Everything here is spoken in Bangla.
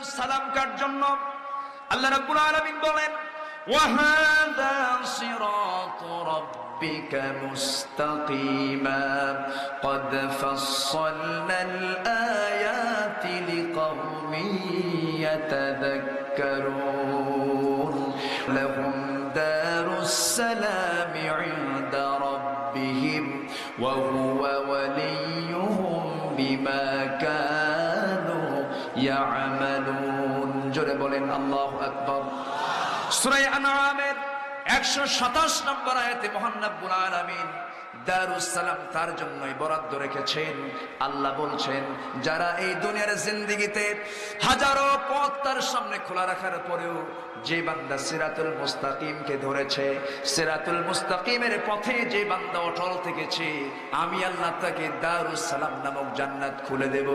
দারুস সালাম কার জন্য আল্লাহ রাব্বুল আলামিন বলেন وهذا صراط ربك مستقيما قد فصلنا الآيات لقوم يتذكرون لهم دار السلام عند ربهم وهو وليهم بما كانوا জোরে বলেন, আল্লাহু আকবার। সূরা আনআমের 127 নম্বর আয়াতে মহান রব্বুল আলামিন দারুসালাম তার জন্যই বরাদ্দ রেখেছেন। আল্লাহ বলছেন, যারা এই দুনিয়ার জিন্দিগিতে হাজারো পথ তার সামনে খোলা রাখার পরেও যে বান্দা সিরাতুল মুস্তাকিমকে ধরেছে, সিরাতুল মুস্তাকিমের পথে যে বান্দা অটল থেকেছে, আমি আল্লাহ তাকে দারুসালাম নামক জান্নাত খুলে দেব।